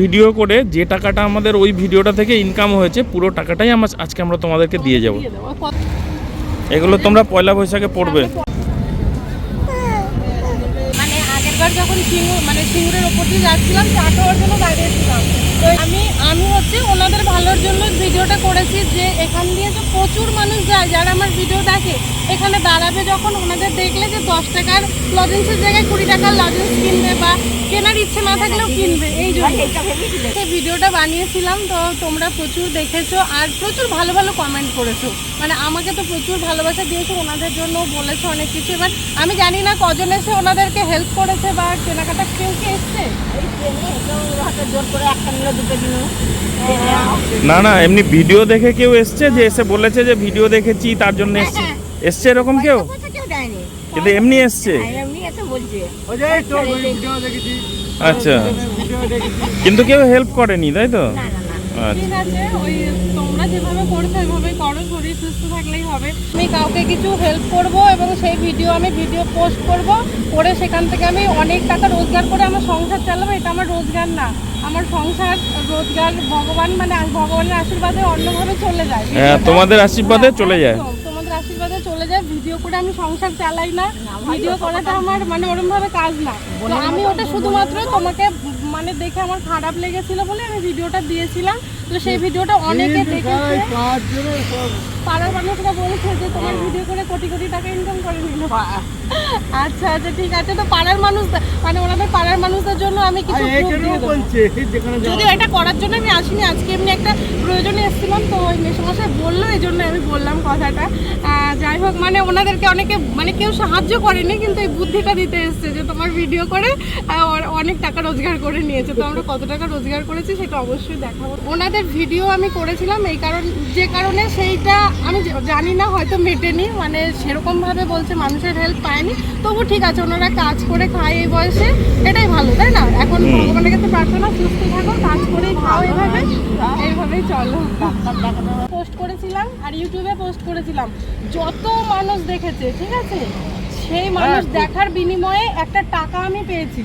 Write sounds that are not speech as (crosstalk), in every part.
Video করে যে টাকাটা আমাদের ওই ভিডিওটা থেকে ইনকাম হয়েছে, পুরো টাকাটাই আমার আজকে আমরা তোমাদেরকে দিয়ে যাব। এগুলো তোমরা পয়লা বৈশাখে পড়বে। মানে আগেরবার যখন মানে সিঙ্গুরের ওপর দিয়ে যাচ্ছিলাম চা খাওয়ার জন্য দাঁড়িয়েছিলাম তো আমি আমি হচ্ছে ওনাদের ভালোর জন্য ভিডিওটা করেছি যে এখান দিয়ে তো প্রচুর মানুষ যায় যারা আমার ভিডিও দেখে। এখানে দাঁড়াবে যখন ওনাদের দেখলে যে দশ টাকার লজেন্সের জায়গায় কুড়ি টাকার লজেন্স কিনবে বা কেনার ইচ্ছে না থাকলেও কিনবে এই জন্য। সেই ভিডিওটা বানিয়েছিলাম তো তোমরা প্রচুর দেখেছ আর প্রচুর ভালো ভালো কমেন্ট করেছ। মানে আমাকে তো প্রচুর ভালোবাসা দিয়েছ ওনাদের জন্য বলেছ অনেক কিছু। এবার আমি জানি না কজন এসে ওনাদেরকে হেল্প করেছে বা কেনাকাটা কেউ কি এসছে? জোর করে না না এমনি ভিডিও দেখে কেউ এসছে যে এসে বলেছে যে ভিডিও দেখেছি তার জন্য এসছে। এসছে এরকম কেউ? কিন্তু এমনি এসছে? বলছে। আচ্ছা। (laughs) কিন্তু কেউ হেল্প করেনি তাই তো? ঠিক আছে ওই তোমরা যেভাবে করছ করো শরীর সুস্থ থাকলেই হবে। আমি কাউকে কিছু হেল্প করব এবং সেই ভিডিও আমি ভিডিও পোস্ট করব করে সেখান থেকে আমি অনেক টাকা রোজগার করে আমার সংসার চালাবো এটা আমার রোজগার না। আমার সংসার রোজগার ভগবান মানে ভগবানের আশীর্বাদে অন্যভাবে চলে যায়। হ্যাঁ, তোমাদের আশীর্বাদে চলে যায়। তোমাদের আশীর্বাদে চলে যায়। ভিডিও করে আমি সংসার চালাই না। ভিডিও করাটা আমার মানে ওরম ভাবে কাজ না। আমি ওটা শুধুমাত্র তোমাকে মানে দেখে আমার খারাপ লেগেছিল বলে আমি ভিডিওটা দিয়েছিলাম। তো সেই ভিডিওটা অনেকে দেখেছে। পাড়ার মানুষরা বলছে যে তোমার ভিডিও করে কোটি কোটি টাকা ইনকাম করে নিল। আচ্ছা আচ্ছা ঠিক আছে। তো পাড়ার মানুষ মানে ওনাদের পাড়ার মানুষদের জন্য আমি কিছু। যদিও এটা করার জন্য আমি আসিনি আজকে এমনি একটা প্রয়োজনে এসেছিলাম তো ওই মেসমশাই বলল এই জন্য আমি বললাম কথাটা। যাই হোক মানে ওনাদেরকে অনেকে মানে কেউ সাহায্য করেনি কিন্তু এই বুদ্ধিটা দিতে এসছে যে তোমার ভিডিও করে অনেক টাকা রোজগার করে নিয়েছে। তো আমরা কত টাকা রোজগার করেছি সেটা অবশ্যই দেখাবো। ওনাদের ভিডিও আমি করেছিলাম এই কারণ যে কারণে সেইটা আমি জানি না হয়তো মেটেনি মানে সেরকমভাবে বলছে মানুষের হেল্প পায়নি। তবু ঠিক আছে ওনারা কাজ করে খায় এই বয়সে এটাই ভালো তাই না? এখন ভগবানের কাছে প্রার্থনা সুস্থ থাকো কাজ করেই খাও এইভাবে এইভাবেই চলো। পোস্ট করেছিলাম আর ইউটিউবে পোস্ট করেছিলাম। যত মানুষ দেখেছে ঠিক আছে? সেই মানুষ দেখার বিনিময়ে একটা টাকা আমি পেয়েছি।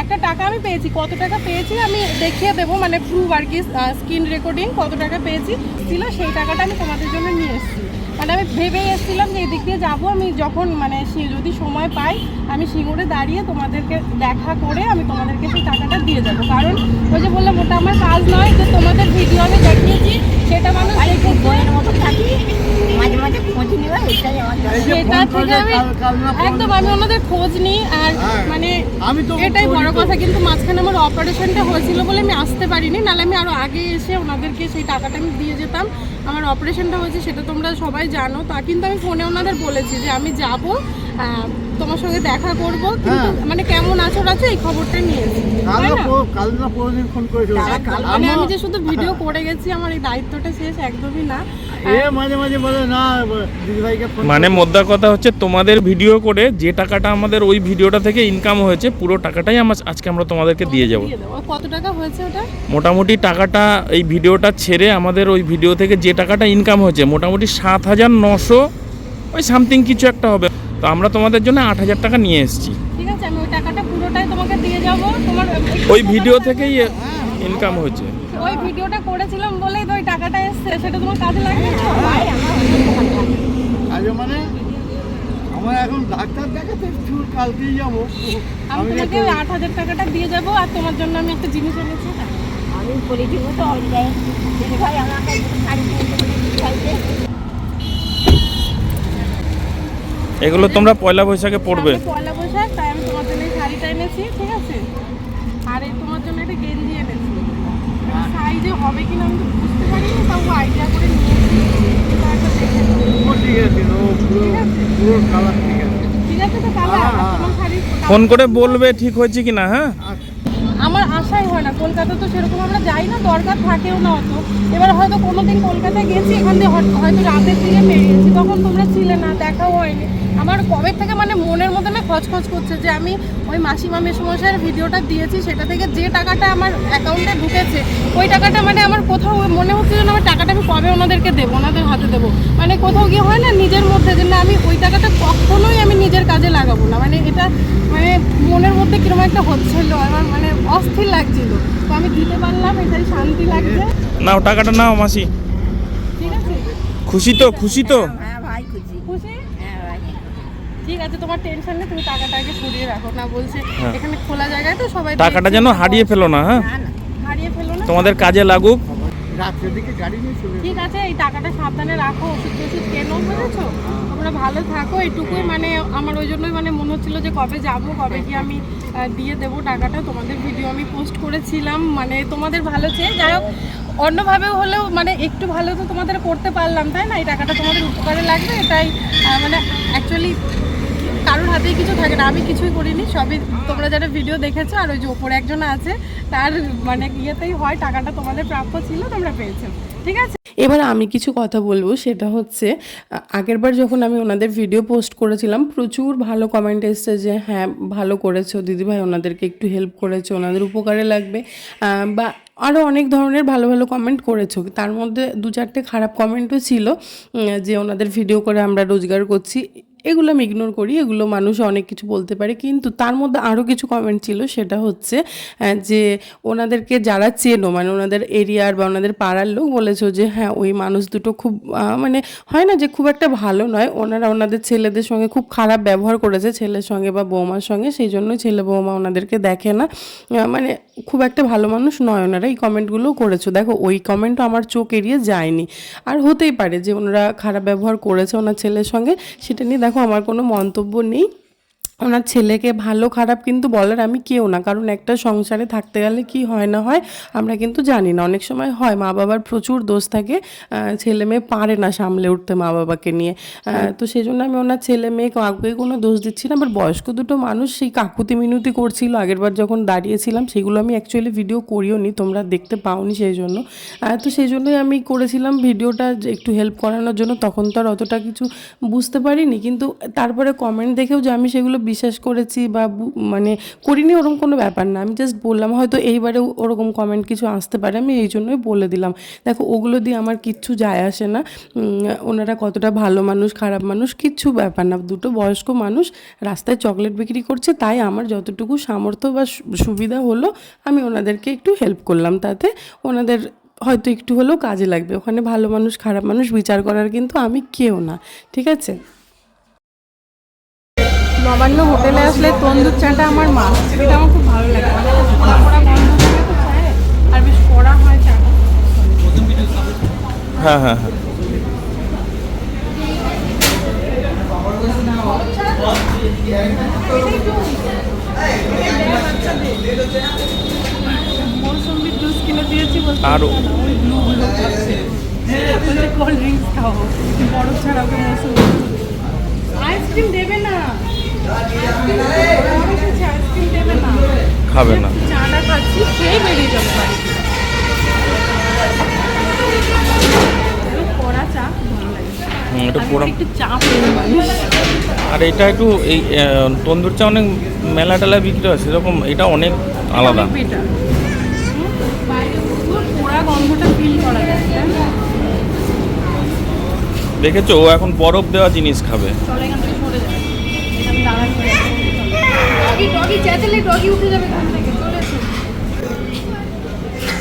একটা টাকা আমি পেয়েছি, কত টাকা পেয়েছি আমি দেখিয়ে দেবো মানে প্রুভ আর কি স্ক্রিন রেকর্ডিং কত টাকা পেয়েছি ছিল, সেই টাকাটা আমি তোমাদের জন্য নিয়ে এসেছি। মানে আমি ভেবেই এসেছিলাম যে এদিক দিয়ে যাব, আমি যখন মানে যদি সময় পাই, আমি সিঙ্গুরে দাঁড়িয়ে তোমাদেরকে দেখা করে আমি তোমাদেরকে সেই টাকাটা দিয়ে যাব। কারণ ওই যে বললাম, ওটা আমার কাজ নয় যে তোমাদের ভিডিও আমি দেখিয়েছি সেটা মানুষ দেখেছে বইয়ের মতো থাকি। মাঝে মাঝে খোঁজ নিবা এটাই আমার সেটা থেকে আমি একদম আমি ওনাদের খোঁজ নিই আর মানে আমি তো এটাই বড় কথা কিন্তু মাঝখানে আমার অপারেশনটা হয়েছিল বলে আমি আসতে পারিনি। নাহলে আমি আরও আগে এসে ওনাদেরকে সেই টাকাটা আমি দিয়ে যেতাম। আমার অপারেশনটা হয়েছে সেটা তোমরা সবাই জানো। তা কিন্তু আমি ফোনে ওনাদের বলেছি যে আমি যাব তোমার সঙ্গে দেখা করব কিন্তু মানে কেমন আছো আছো এই খবরটা নিয়েছি কাল কাল না পরদিন ফোন করেছিল। মানে আমি যে শুধু ভিডিও করে গেছি আমার এই দায়িত্বটা শেষ একদমই না। এ মাঝে মাঝে বলে না দিদিভাইকে ফোন মানে মোদ্দা কথা হচ্ছে তোমাদের ভিডিও করে যে টাকাটা আমাদের ওই ভিডিওটা থেকে ইনকাম হয়েছে পুরো টাকাটাই আমার আজকে আমরা তোমাদেরকে দিয়ে যাব। কত টাকা হয়েছে ওটা? মোটামুটি টাকাটা এই ভিডিওটা ছেড়ে আমাদের ওই ভিডিও থেকে যে টাকাটা ইনকাম হয়েছে মোটামুটি সাত হাজার নশো ওই সামথিং কিছু একটা হবে। তো আমরা তোমাদের জন্য আট হাজার টাকা নিয়ে এসেছি। ঠিক আছে আমি ওই টাকাটা পুরোটাই তোমাকে দিয়ে যাব। তোমার ওই ভিডিও থেকেই ইনকাম হয়েছে ওই ভিডিওটা করেছিলাম বলেই তো ওই টাকাটা এসছে সেটা তোমার কাজে লাগবে? আজ মানে আমার এখন ডাক্তার দেখাতে চুল কালকেই যাব। আমি আমি তোমাকে ওই আট হাজার টাকাটা দিয়ে যাব আর তোমার জন্য আমি একটা জিনিস এনেছি। আমি বলে দিব তো যাই দিদিভাই আমাকে শাড়ি কিনতে বলে দিদিভাইকে এগুলো তোমরা পয়লা বৈশাখে পড়বে পয়লা বৈশাখ তাই আমি তোমার জন্য এই শাড়িটা এনেছি ঠিক আছে? আর এই তোমার জন্য একটা গেঞ্জি এনেছি। সাইজে হবে কিনা আমি তো বুঝতে পারিনি তাও আইডিয়া করে নিয়েছি। ঠিক আছে পুরো পুরো কালার ঠিক আছে। ঠিক আছে তো কালার হ্যাঁ, হ্যাঁ। তোমার শাড়ি ফোন করে বলবে ঠিক হয়েছে কিনা হ্যাঁ? আচ্ছা আমার আশাই হয় না। কলকাতা তো সেরকম আমরা যাই না, দরকার থাকেও না অত। এবার হয়তো কোনোদিন কলকাতায় গেছি, এখান দিয়ে হয়তো রাতের দিকে বেরিয়েছি তখন তোমরা ছিলে না, দেখাও হয়নি। আমার কবে থেকে মানে মনের মধ্যে না খচখচ করছে যে আমি ওই মাসিমা মেসমশাইয়ের ভিডিওটা দিয়েছি, সেটা থেকে যে টাকাটা আমার অ্যাকাউন্টে ঢুকেছে, ওই টাকাটা মানে আমার কোথাও মনে হচ্ছে যেন আমার টাকাটা আমি কবে ওনাদেরকে দেবো, ওনাদের হাতে দেবো। মানে কোথাও গিয়ে হয় না নিজের মধ্যে যে না আমি ওই টাকাটা কখনোই আমি নিজের কাজে লাগাবো না। মানে এটা মানে একটা হচ্ছিল আমার মানে অস্থির লাগছিল। তো আমি দিতে পারলাম এটাই শান্তি লাগছে। নাও টাকাটা নাও মাসি। ঠিক আছে? খুশি তো খুশি তো। হ্যাঁ ভাই খুশি। খুশি? হ্যাঁ ভাই। ঠিক আছে তোমার টেনশন নেই তুমি টাকাটা আগে সরিয়ে রাখো। না বলছে হ্যাঁ। এখানে খোলা জায়গায় তো সবাই টাকাটা যেন হারিয়ে ফেলো না হ্যাঁ? হারিয়ে ফেলো না। তোমাদের কাজে লাগুক। রাত্রের দিকে গাড়ি নিয়ে চলে ঠিক আছে এই টাকাটা সাবধানে রাখো ওষুধ টষুধ কেনো বুঝেছ? তোমরা ভালো থাকো এইটুকুই মানে আমার ওই জন্যই মানে মনে হচ্ছিল যে কবে যাব কবে কি আমি দিয়ে দেবো টাকাটা। তোমাদের ভিডিও আমি পোস্ট করেছিলাম। মানে তোমাদের ভালো চেয়ে, যাই হোক অন্যভাবে হলেও মানে একটু ভালো তো তোমাদের করতে পারলাম, তাই না? এই টাকাটা তোমাদের উপকারে লাগবে, এটাই মানে অ্যাকচুয়ালি কারোর হাতেই কিছু থাকে না। আমি কিছুই করিনি, সবই তোমরা যারা ভিডিও দেখেছ, আর ওই যে ওপরে একজন আছে, তার মানে ইয়েতেই হয়, টাকাটা তোমাদের প্রাপ্য ছিল, তোমরা পেয়েছ। ঠিক আছে? এবার আমি কিছু কথা বলব, সেটা হচ্ছে, আগেরবার যখন আমি ওনাদের ভিডিও পোস্ট করেছিলাম, প্রচুর ভালো কমেন্ট এসছে যে হ্যাঁ ভালো করেছ, দিদিভাই ওনাদেরকে একটু হেল্প করেছ, ওনাদের উপকারে লাগবে। বা আরও অনেক ধরনের ভালো ভালো কমেন্ট করেছ। তার মধ্যে দু চারটে খারাপ কমেন্টও ছিল যে ওনাদের ভিডিও করে আমরা রোজগার করছি। এগুলো আমি ইগনোর করি, এগুলো মানুষ অনেক কিছু বলতে পারে, কিন্তু তার মধ্যে আরও কিছু কমেন্ট ছিল, সেটা হচ্ছে যে ওনাদেরকে যারা চেনো মানে ওনাদের এরিয়ার বা ওনাদের পাড়ার লোক বলেছ যে হ্যাঁ ওই মানুষ দুটো খুব মানে হয় না যে খুব একটা ভালো নয়, ওনারা ওনাদের ছেলেদের সঙ্গে খুব খারাপ ব্যবহার করেছে, ছেলের সঙ্গে বা বৌমার সঙ্গে, সেই জন্যই ছেলে বৌমা ওনাদেরকে দেখে না মানে খুব একটা ভালো মানুষ নয় ওনারা, এই কমেন্টগুলো করেছ। দেখো, ওই কমেন্টও আমার চোখ এড়িয়ে যায়নি। আর হতেই পারে যে ওনারা খারাপ ব্যবহার করেছে ওনার ছেলের সঙ্গে, সেটা নিয়ে দেখো আমার কোনো মন্তব্য নেই। ওনার ছেলেকে ভালো খারাপ কিন্তু বলার আমি কেউ না। কারণ একটা সংসারে থাকতে গেলে কি হয় না হয় আমরা কিন্তু জানি না। অনেক সময় হয় মা বাবার প্রচুর দোষ থাকে ছেলে মেয়ে পারে না সামলে উঠতে মা বাবাকে নিয়ে। তো সেই জন্য আমি ওনার ছেলে মেয়ে কাউকে কোনো দোষ দিচ্ছি না। আবার বয়স্ক দুটো মানুষ সেই কাকুতি মিনতি করছিল আগেরবার যখন দাঁড়িয়েছিলাম সেগুলো আমি অ্যাকচুয়ালি ভিডিও করিও নি তোমরা দেখতে পাওনি সেই জন্য তো সেই জন্যই আমি করেছিলাম ভিডিওটা একটু হেল্প করানোর জন্য। তখন তো আর অতটা কিছু বুঝতে পারিনি কিন্তু তারপরে কমেন্ট দেখেও যে আমি সেগুলো বিশ্বাস করেছি বা মানে করিনি ওরকম কোনো ব্যাপার না। আমি জাস্ট বললাম, হয়তো এইবারে ওরকম কমেন্ট কিছু আসতে পারে, আমি এই জন্যই বলে দিলাম। দেখো, ওগুলো দিয়ে আমার কিচ্ছু যায় আসে না। ওনারা কতটা ভালো মানুষ, খারাপ মানুষ, কিচ্ছু ব্যাপার না। দুটো বয়স্ক মানুষ রাস্তায় চকলেট বিক্রি করছে, তাই আমার যতটুকু সামর্থ্য বা সুবিধা হলো, আমি ওনাদেরকে একটু হেল্প করলাম। তাতে ওনাদের হয়তো একটু হলেও কাজে লাগবে। ওখানে ভালো মানুষ, খারাপ মানুষ বিচার করার কিন্তু আমি কেউ না। ঠিক আছে? নবান্ন হোটেলে আসলে তন্দুর চাটা আমার মাছ এটা আমার খুব ভালো লাগে। মানে আর বেশ কড়া হয় চাটা। হ্যাঁ হ্যাঁ হ্যাঁ। আরও কোল্ড ড্রিঙ্কস খাও বরফ ছাড়া আইসক্রিম দেবে না। খাবে না। চাটা খাচ্ছি খেয়ে বেরিয়ে যাব বাড়ি। থেকে। এরকম কড়া চা ভালো লাগে। এটা আমি একটু চা আর এটা একটু এই তন্দুর চা অনেক মেলা টেলায় বিক্রি হয় সেরকম এটা অনেক আলাদা? দেখেছ ও এখন বরফ দেওয়া জিনিস খাবে। ডগি ডগি চেঁচালে ডগি উঠে যাবে এখান থেকে চলে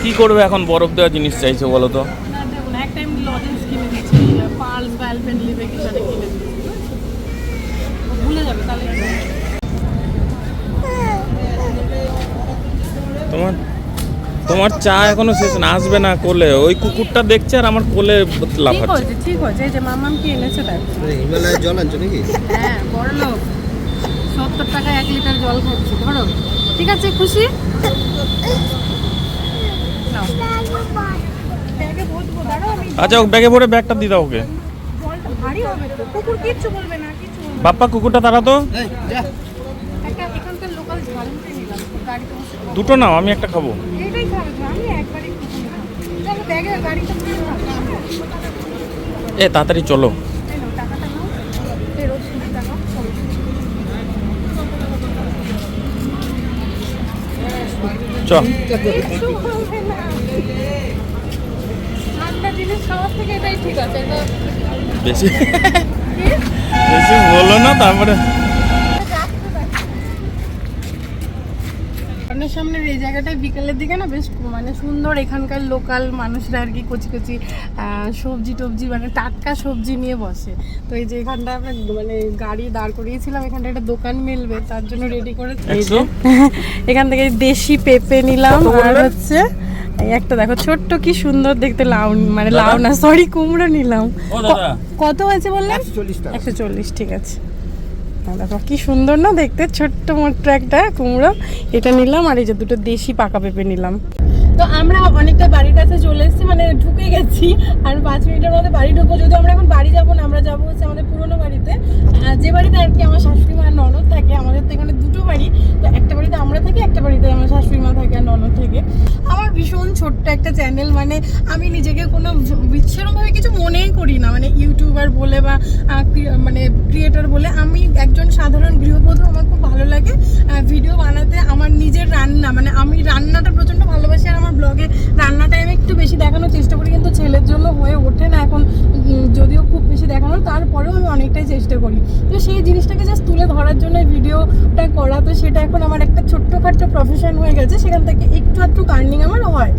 কি করবে এখন বরফ দেওয়া জিনিস চাইছে বলো তো? না দেখুন এক টাইম লজেন্স কিনে দিচ্ছি পার্লস বা অ্যালপেন লিভে কিছু একটা কিনে দিচ্ছি ভুলে যাবে তাহলে তোমার তোমার চা এখনও শেষ না আসবে না কোলে। ওই কুকুরটা দেখছে আর আমার কোলে ঠিক লাফাচ্ছে। হয়েছে ঠিক হয়েছে এই যে মামাম কি এনেছে দেখ। হিমালয়ের জল আনছো নাকি? হ্যাঁ বড় লোক সত্তর টাকা এক লিটার জল খাচ্ছি ধরো। ঠিক আছে খুশি? আচ্ছা ও ব্যাগে ভরে ব্যাগটা দিয়ে দাও ওকে। জলটা ভারী হবে তো কুকুর কিচ্ছু বলবে না কিচ্ছু বলবে না। বাপ্পা কুকুরটা তারা তো। দুটো নাও আমি একটা খাব। এ তাড়াতাড়ি তো, আমি একবারই কুকুর খাব চলো ব্যাগে গাড়িতে বসে খাব এ তাড়াতাড়ি চলো এই নাও, টাকাটা নাও ফেরত শুনে টাকা চলো। চ কিচ্ছু হবে না। ঠান্ডা জিনিস খাওয়ার থেকে এটাই ঠিক আছে এটা বেশি বেশি বলো না তারপরে সামনের এই জায়গাটায় বিকেলের দিকে না বেশ মানে সুন্দর এখানকার লোকাল মানুষরা আর কি কচি কচি সবজি টবজি মানে টাটকা সবজি নিয়ে বসে। তো এই যে এখানটা আমরা মানে গাড়ি দাঁড় করিয়েছিলাম এখানটা একটা দোকান মিলবে তার জন্য রেডি করে (laughs) এখান থেকে দেশি পেঁপে নিলাম আর হচ্ছে এই একটা দেখো ছোট্ট কি সুন্দর দেখতে লাউ মানে লাউ না সরি কুমড়ো নিলাম। কত হয়েছে বললেন? একশো চল্লিশ ঠিক আছে। দেখো কি সুন্দর না দেখতে, ছোট্ট মোট্ট একটা কুমড়ো। এটা নিলাম আর এই যে দুটো দেশি পাকা পেঁপে নিলাম। তো আমরা অনেকটা বাড়ির কাছে চলে এসেছি মানে ঢুকে গেছি, আর পাঁচ মিনিটের মধ্যে বাড়ি ঢুকবো। যদি আমরা এখন বাড়ি যাব না, আমরা যাব হচ্ছে আমাদের পুরোনো বাড়িতে। যে বাড়িতে আর কি আমার শাশুড়ি মা ননদ থাকে, আমাদের তো এখানে দুটো বাড়ি। তো একটা বাড়িতে আমরা থাকি, একটা বাড়িতে আমার শাশুড়ি মা থাকে আর ননদ থাকে। ভীষণ ছোট্ট একটা চ্যানেল মানে আমি নিজেকে কোনো সেরকমভাবে কিছু মনেই করি না। মানে ইউটিউবার বলে বা মানে ক্রিয়েটার বলে আমি একজন সাধারণ গৃহবধূ, আমার খুব ভালো লাগে ভিডিও বানাতে আমার নিজের রান্না মানে আমি রান্নাটা প্রচণ্ড ভালোবাসি আর আমার ব্লগে রান্নাটা আমি একটু বেশি দেখানোর চেষ্টা করি, কিন্তু ছেলের জন্য হয়ে ওঠে না। এখন যদিও খুব বেশি দেখানো, তারপরেও আমি অনেকটাই চেষ্টা করি। তো সেই জিনিসটাকে ধরার জন্য ভিডিওটা করা। তো সেটা এখন আমার একটা ছোট্টখাট্ট প্রফেশন হয়ে গেছে। সেখান থেকে একটু একটু আর্নিং আমার হয়।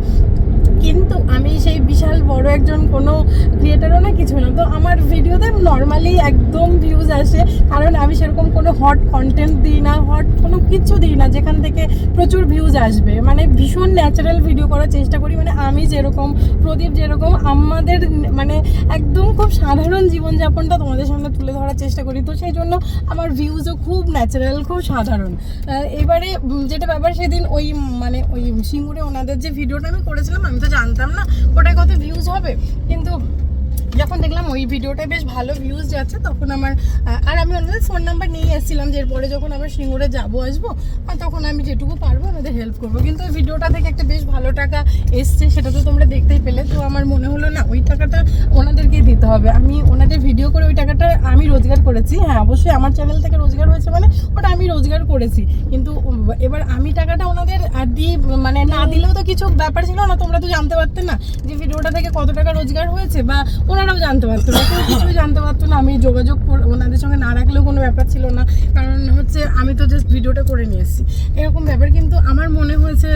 কিন্তু আমি সেই বিশাল বড় একজন কোনো ক্রিয়েটারও না, কিছু না। তো আমার ভিডিওতে নর্মালি একদম ভিউজ আসে। কারণ আমি সেরকম কোনো হট কন্টেন্ট দিই না হট কোনো কিছু দিই না, যেখান থেকে প্রচুর ভিউজ আসবে। মানে ভীষণ ন্যাচারাল ভিডিও করার চেষ্টা করি। মানে আমি যেরকম, প্রদীপ যেরকম, আমাদের মানে একদম খুব সাধারণ জীবনযাপনটা তোমাদের সামনে তুলে ধরার চেষ্টা করি। তো সেই জন্য আমার ভিউজও খুব ন্যাচারাল খুব সাধারণ। এবারে যেটা ব্যাপার, সেদিন ওই মানে ওই সিঙ্গুরে ওনাদের যে ভিডিওটা আমি করেছিলাম, আমি তো জানতাম না ওটায় কত ভিউজ হবে। কিন্তু যখন দেখলাম ওই ভিডিওটা বেশ ভালো ভিউজ যাচ্ছে, তখন আমার আর আমি ওনাদের ফোন নাম্বার নিয়ে এসেছিলাম যে এরপরে যখন আবার সিঙ্গুরে যাব, আসব, আর তখন আমি যেটুকু পারব ওনাদের হেল্প করব। কিন্তু ওই ভিডিওটা থেকে একটা বেশ ভালো টাকা এসছে, সেটা তো তোমরা দেখতেই পেলে। তো আমার মনে হলো, না, ওই টাকাটা ওনাদেরকেই দিতে হবে। আমি ওনাদের ভিডিও করে ওই টাকাটা আমি রোজগার করেছি। হ্যাঁ অবশ্যই আমার চ্যানেল থেকে রোজগার হয়েছে মানে ওটা আমি রোজগার করেছি। কিন্তু এবার আমি টাকাটা ওনাদের দিই মানে না দিলেও তো কিছু ব্যাপার ছিল না, তোমরা তো জানতে পারতে না যে ভিডিওটা থেকে কত টাকা রোজগার হয়েছে, বা ওনারাও জানতে পারতো না, কেউ কিছুই জানতে পারতো না, আমি যোগাযোগ ওনাদের সঙ্গে না রাখলেও কোনো ব্যাপার ছিল না। কারণ হচ্ছে আমি তো জাস্ট ভিডিওটা করে নিয়ে এসেছি। এরকম ব্যাপার, কিন্তু আমার মনে হয়েছে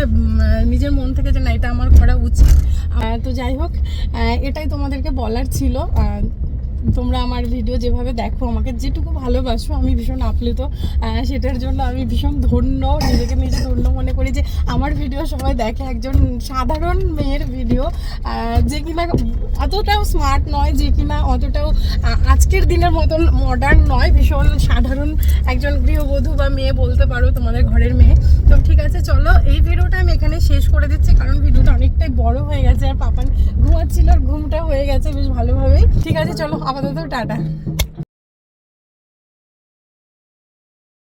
নিজের মন থেকে যে না, এটা আমার করা উচিত। তো যাই হোক এটাই তোমাদেরকে বলার ছিল। তোমরা আমার ভিডিও যেভাবে দেখো, আমাকে যেটুকু ভালোবাসো, আমি ভীষণ আপ্লুত। সেটার জন্য আমি ভীষণ ধন্য, নিজেকে নিজে ধন্য মনে করি যে আমার ভিডিও সবাই দেখে, একজন সাধারণ মেয়ের ভিডিও যে কিনা অতটাও স্মার্ট নয়, যে কিনা অতটাও আজকের দিনের মতন মডার্ন নয়, ভীষণ সাধারণ একজন গৃহবধূ বা মেয়ে বলতে পারো তোমাদের ঘরের মেয়ে। তো ঠিক আছে, চলো, এই ভিডিওটা আমি এখানে শেষ করে দিচ্ছি, কারণ ভিডিওটা অনেকটাই বড় হয়ে গেছে আর পাপান ঘুমাচ্ছিল আর ঘুমটা হয়ে গেছে বেশ ভালোভাবেই। ঠিক আছে, চলো আপাতত টাটা।